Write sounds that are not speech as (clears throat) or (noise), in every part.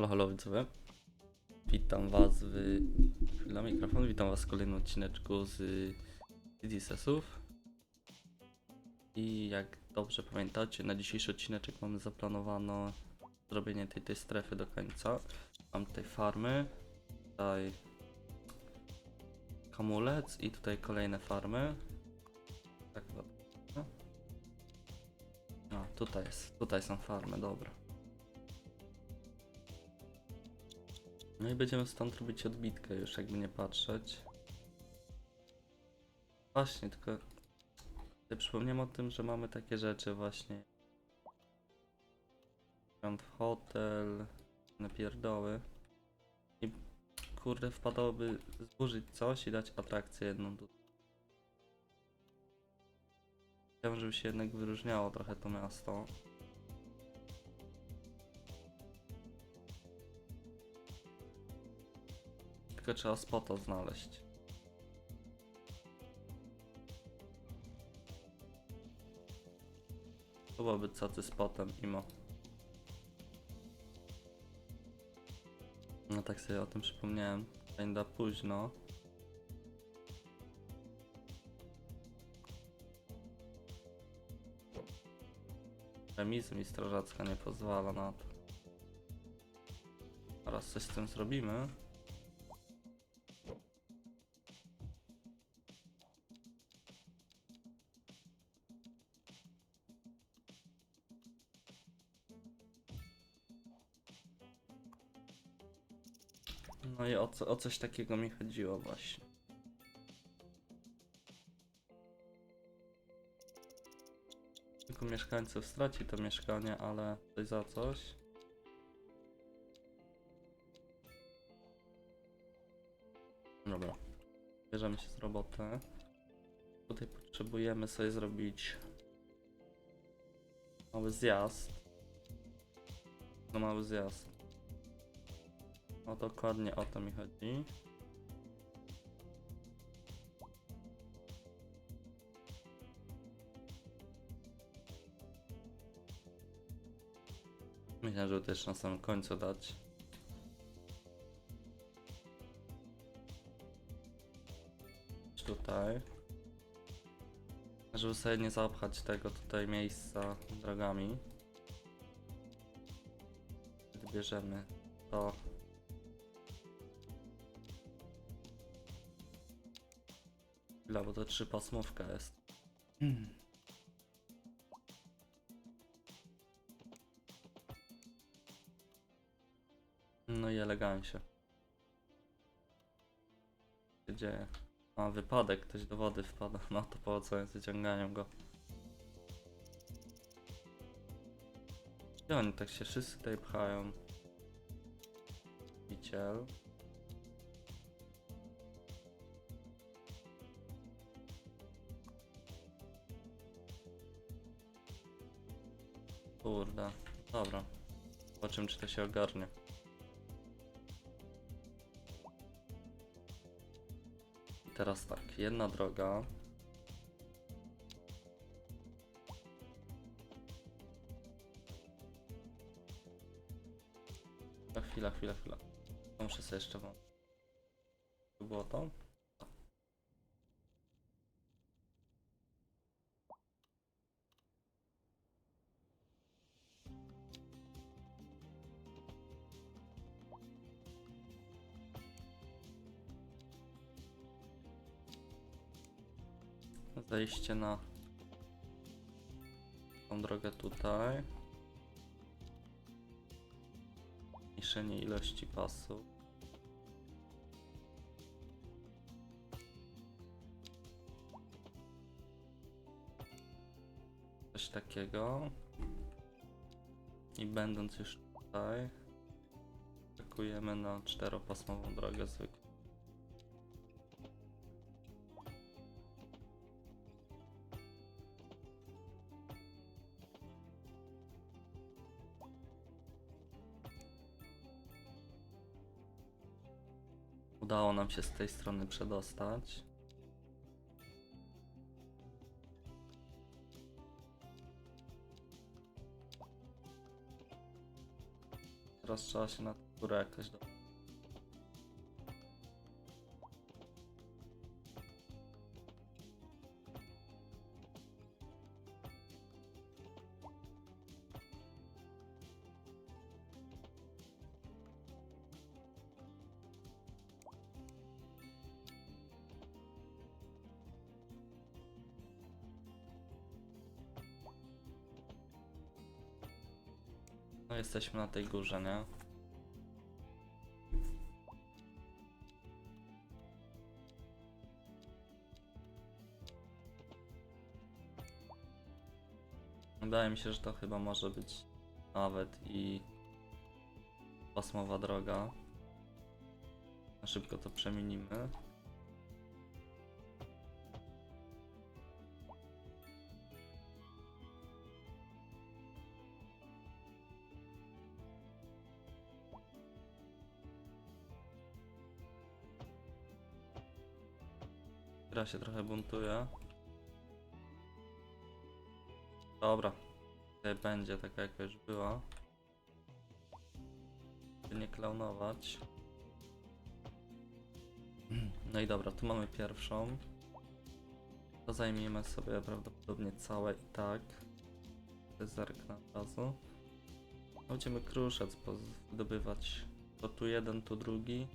Halo, halo widzowie. Witam was w... Chwila, mikrofon. Witam was w kolejnym odcineczku z DDSS-ów. I jak dobrze pamiętacie, na dzisiejszy odcineczek mamy zaplanowano zrobienie tej, tej strefy do końca. Mam tutaj farmy, tutaj kamulec i tutaj kolejne farmy. Tak, dobra. No, tutaj jest, tutaj są farmy, dobra. No i będziemy stąd robić odbitkę już, jakby nie patrzeć. Właśnie, tylko sobie przypomniałem o tym, że mamy takie rzeczy właśnie. Grand Hotel, napierdoły. I kurde, wpadałoby zburzyć coś i dać atrakcję jedną tu. Chciałbym, żeby się jednak wyróżniało trochę to miasto. Tylko trzeba spota znaleźć. To byłoby cacy spotem, imo. No tak sobie o tym przypomniałem. Kinda późno. Remizy mi strażacka nie pozwala na to. Teraz coś z tym zrobimy. Coś takiego mi chodziło właśnie. Kilku mieszkańców straci to mieszkanie, ale coś za coś. Dobra, bierzemy się z roboty. Tutaj potrzebujemy sobie zrobić mały zjazd. No mały zjazd. O dokładnie o to mi chodzi. Myślę, żeby też na samym końcu dać. Tutaj. Żeby sobie nie zapchać tego tutaj miejsca drogami. Bierzemy to Chwila, bo to trzypasmówka jest. No i elegancie. Co się dzieje? A, wypadek, ktoś do wody wpada. (laughs) No to po co jest wyciąganiem go. Gdzie oni tak się wszyscy tutaj pchają? Wiciel. Kurde, dobra. Zobaczymy, czy to się ogarnie. I teraz tak, jedna droga. A chwila, chwila, chwila. Muszę sobie jeszcze wam. Było to? Zejście na tą drogę tutaj. Zmniejszenie ilości pasów. Coś takiego. I będąc już tutaj, skakujemy na czteropasmową drogę zwykłą. Się z tej strony przedostać. Teraz trzeba się na Która jakaś do... jesteśmy na tej górze, nie? Wydaje mi się, że to chyba może być nawet i pasmowa droga. Szybko to przeminimy. Gra się trochę buntuje. Dobra. Będzie taka jaka już była. By nie klaunować. No i dobra, tu mamy pierwszą. To zajmiemy sobie prawdopodobnie całe i tak. Zerknę od razu. Będziemy kruszec zdobywać. To tu jeden, tu drugi.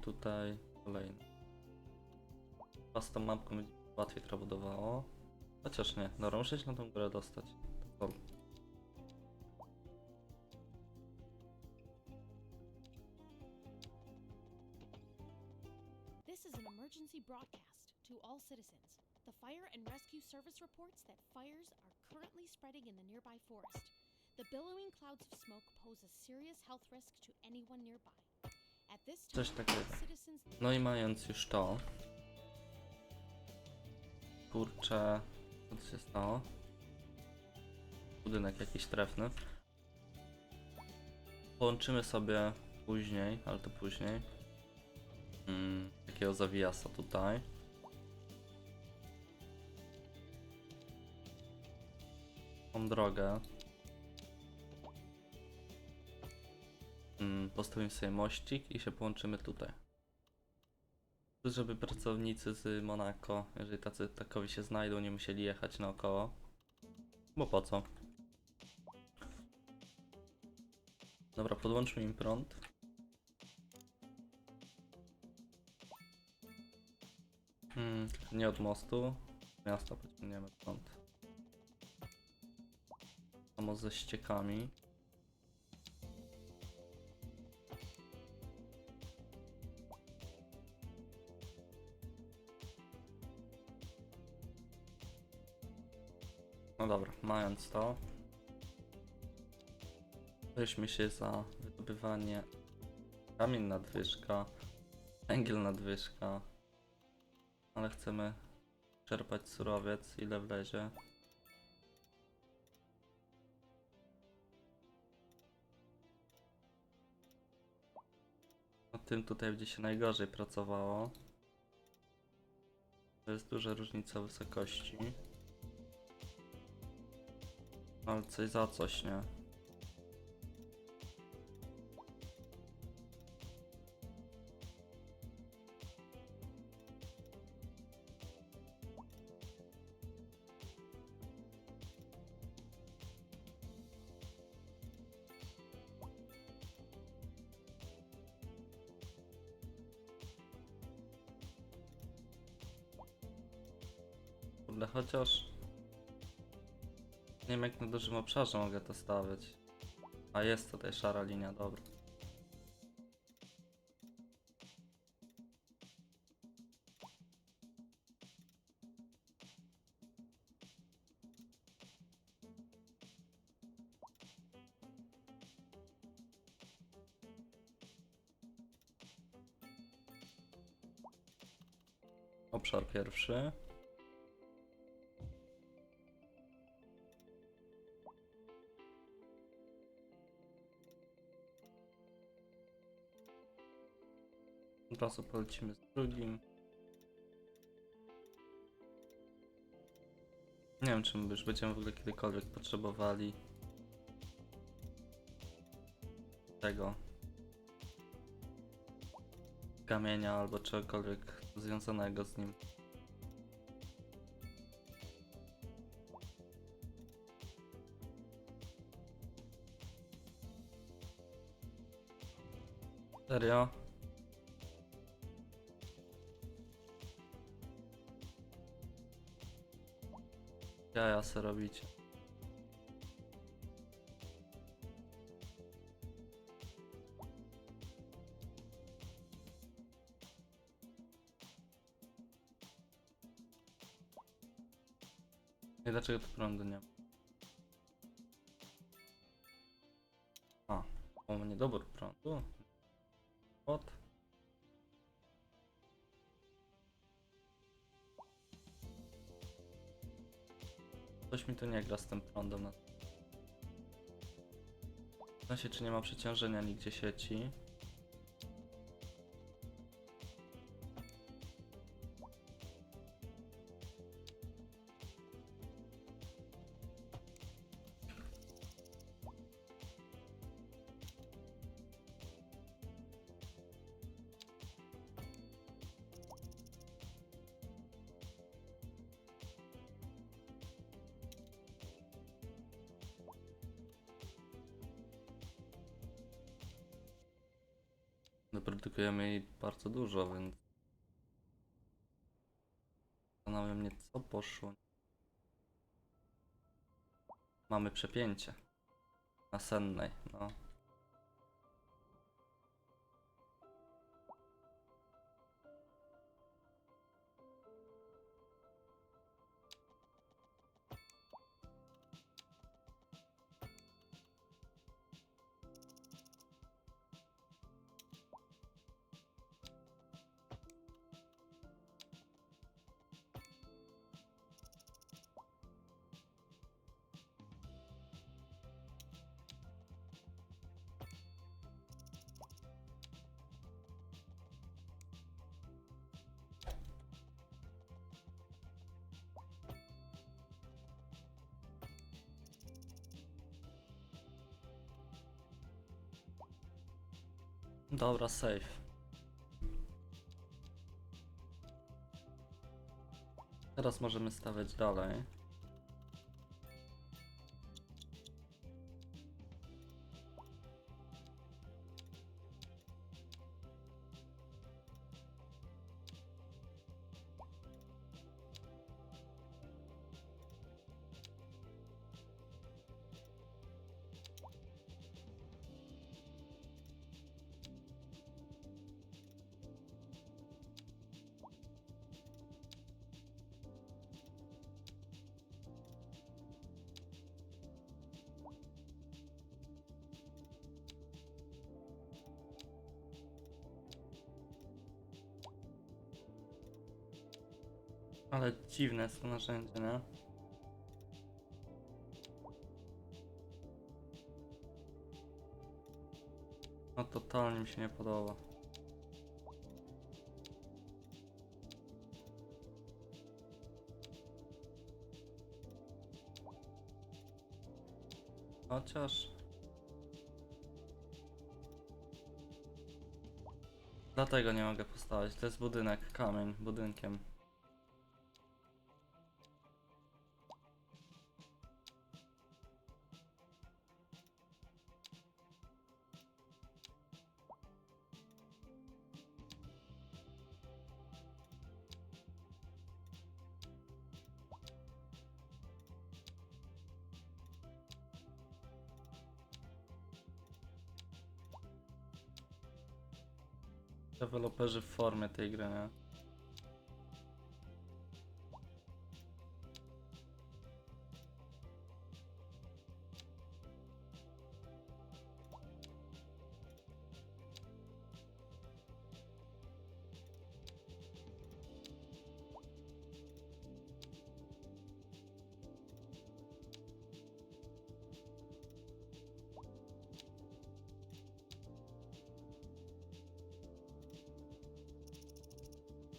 Tutaj kolejny. Z tą mapką będzie łatwiej. Chociaż nie, no muszę się na tą górę dostać. This is an emergency broadcast to all citizens. The Fire and Rescue Service reports that fires are currently spreading in the nearby forest. The billowing clouds of smoke pose a serious health risk to anyone nearby. Coś takiego. No i mając już to. Kurczę, co tu się stało? Budynek jakiś trefny. Połączymy sobie później, ale to później. Mm, takiego zawijasa tutaj. Tą drogę. Mm, postawimy sobie mościk i się połączymy tutaj. Żeby pracownicy z Monako, jeżeli tacy takowi się znajdą, nie musieli jechać naokoło. Bo po co? Dobra, podłączmy im prąd. Hmm, nie od mostu. Miasta pociągniemy prąd. Samo ze ściekami. No dobra, mając to, weźmy się za wydobywanie kamień nadwyżka, węgiel nadwyżka, ale chcemy czerpać surowiec, ile wlezie. Tym tutaj będzie się najgorzej pracowało. To jest duża różnica wysokości. Ale coś za coś, nie? Kurde, chociaż... Nie wiem jak na dużym obszarze mogę to stawiać. A jest tutaj szara linia, dobra. Obszar pierwszy. Od razu polecimy z drugim. Nie wiem, czy my już będziemy w ogóle kiedykolwiek potrzebowali tego kamienia albo czegokolwiek związanego z nim. Serio? Jaja se robicie. I dlaczego tu prądu nie ma? A, o niedobór prądu. Od. Nie gra z tym prądem. Na... Zastanawiam się, czy nie ma przeciążenia nigdzie sieci. Wyprodukujemy jej bardzo dużo, więc zastanawiam mnie, co poszło. Mamy przepięcie nasennej, no. Dobra, safe. Teraz możemy stawiać dalej. Ale dziwne jest to narzędzie, nie? No totalnie mi się nie podoba. Chociaż... Dlatego nie mogę postawić. To jest budynek, kamień, budynkiem. Deweloperzy w formie tej gry, nie?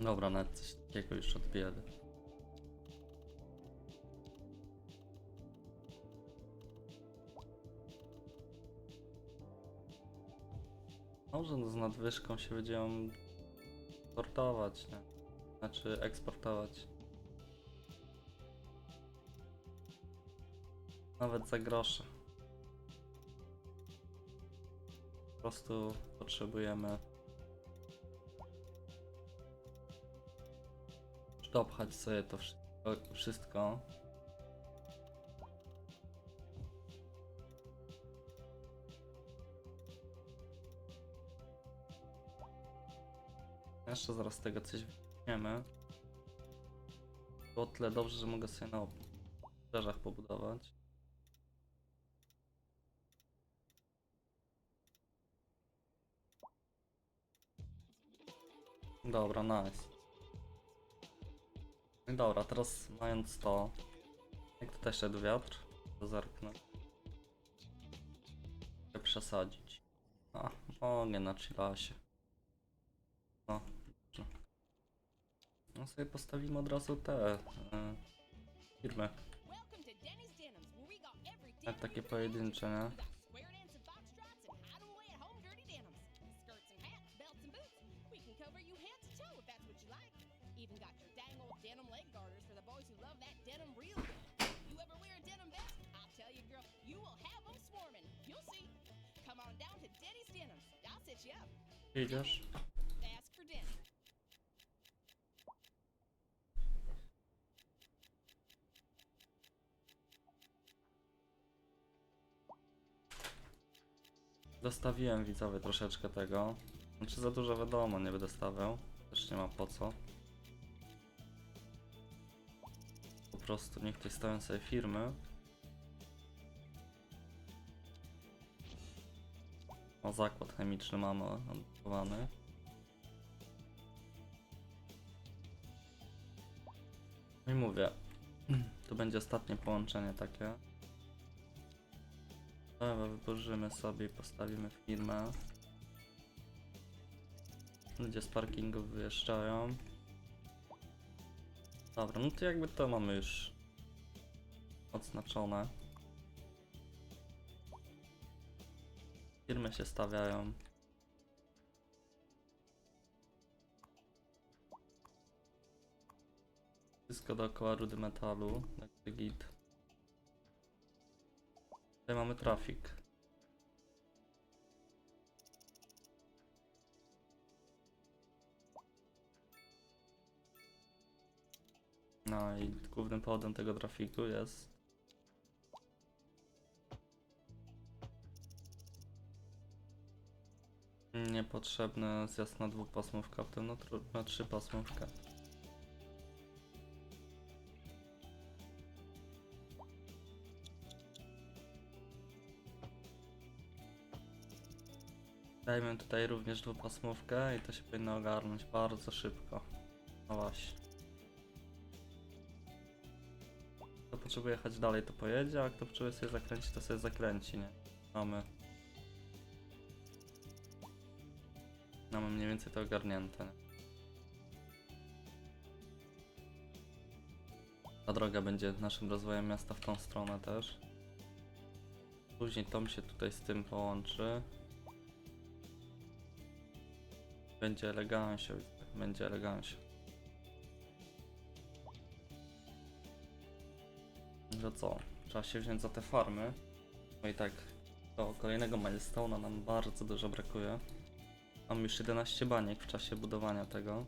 Dobra, nawet coś takiego już odbiedę. Może z nadwyżką się będziemy importować, nie? Znaczy eksportować. Nawet za grosze. Po prostu potrzebujemy dopchać sobie to wszystko. wszystko. Jeszcze zaraz tego coś wyciągniemy. Było tyle dobrze, że mogę sobie na obrzeżach pobudować. Dobra, nice. No i dobra, teraz mając to, jak tutaj szedł wiatr, to zerknę. Chcę przesadzić. A, mogę na chillasie. No, dobrze. No sobie postawimy od razu te e, firmy. Damn takie pojedyncze, nie? Idziesz? Dostawiłem widzowie troszeczkę tego. Znaczy za dużo wiadomo, nie będę stawiał. Też nie ma po co. Po prostu niech ktoś stawią sobie firmy. O, zakład chemiczny mamy odblokowany. No i mówię, (clears throat) to będzie ostatnie połączenie takie. Dobra, wyburzymy sobie i postawimy firmę. Ludzie z parkingów wyjeżdżają. Dobra, no to jakby to mamy już odznaczone. Firmy się stawiają. Wszystko dookoła rudy metalu, jakby git. Tutaj mamy trafik. No i głównym powodem tego trafiku jest niepotrzebny zjazd na dwupasmówkę, a potem na, tru- na trzypasmówkę. Dajmy tutaj również dwupasmówkę i to się powinno ogarnąć bardzo szybko. No właśnie. Kto potrzebuje jechać dalej, to pojedzie, a kto potrzebuje sobie zakręcić, to sobie zakręci, nie? Mamy. Więcej to ogarnięte. Ta droga będzie naszym rozwojem miasta w tą stronę też. Później Tom się tutaj z tym połączy. Będzie elegancio, będzie elegancio. No co, trzeba się wziąć za te farmy. No i tak, do kolejnego milestone'a nam bardzo dużo brakuje. Mam już 11 baniek w czasie budowania tego.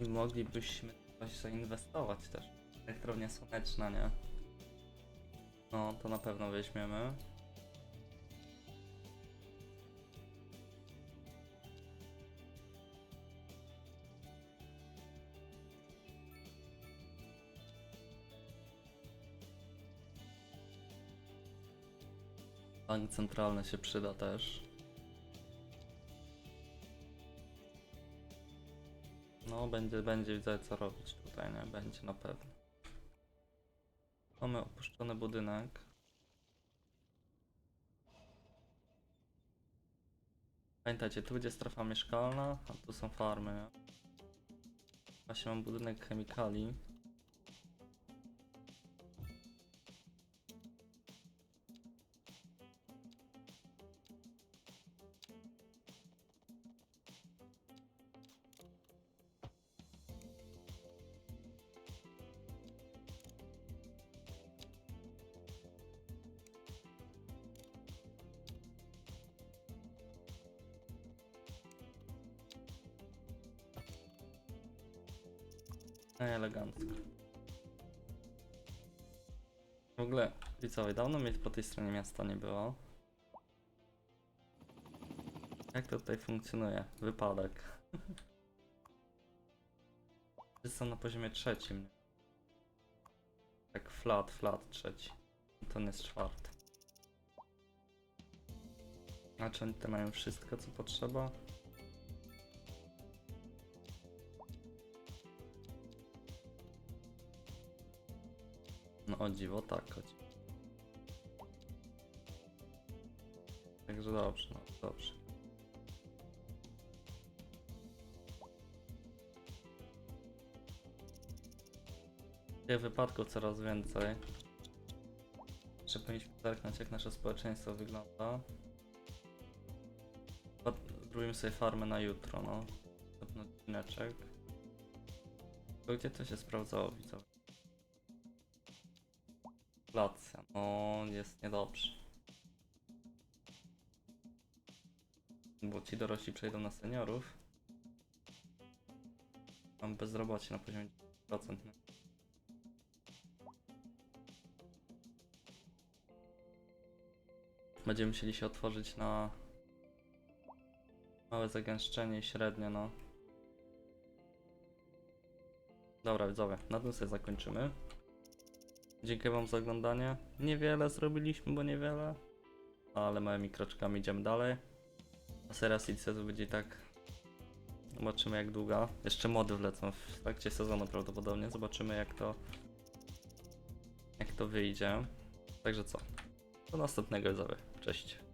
I moglibyśmy coś zainwestować też. Elektrownia słoneczna, nie? No, to na pewno weźmiemy. Bank centralny się przyda też. No, będzie, będzie widzę co robić tutaj, nie? Będzie na pewno. Mamy opuszczony budynek. Pamiętajcie, tu będzie strefa mieszkalna, a tu są farmy, nie? Właśnie mam budynek chemikali. Elegancko. W ogóle, widzowie, dawno mnie po tej stronie miasta nie było. Jak to tutaj funkcjonuje? Wypadek. (laughs) Jestem na poziomie trzecim. Tak flat, flat trzeci. Ten jest czwarty. A czy oni te mają wszystko co potrzeba? No o dziwo tak, o dziwo. Także dobrze, no dobrze. Tych wypadków coraz więcej. Jeszcze powinniśmy zerknąć jak nasze społeczeństwo wygląda. Zrobimy sobie farmę na jutro, no. Następny odcineczek. Gdzie to się sprawdzało, widzowie? No jest niedobrze. Bo ci dorośli przejdą na seniorów. Mam bezrobocie na poziomie 10%. Będziemy musieli się otworzyć na małe zagęszczenie i średnie, no. Dobra, widzowie, na tym sobie zakończymy. Dziękuję wam za oglądanie. Niewiele zrobiliśmy, bo niewiele. Ale małymi kroczkami idziemy dalej. A seria Seed będzie tak... Zobaczymy jak długa. Jeszcze mody wlecą w trakcie sezonu prawdopodobnie. Zobaczymy jak to... Jak to wyjdzie. Także co? Do następnego widzowie. Cześć.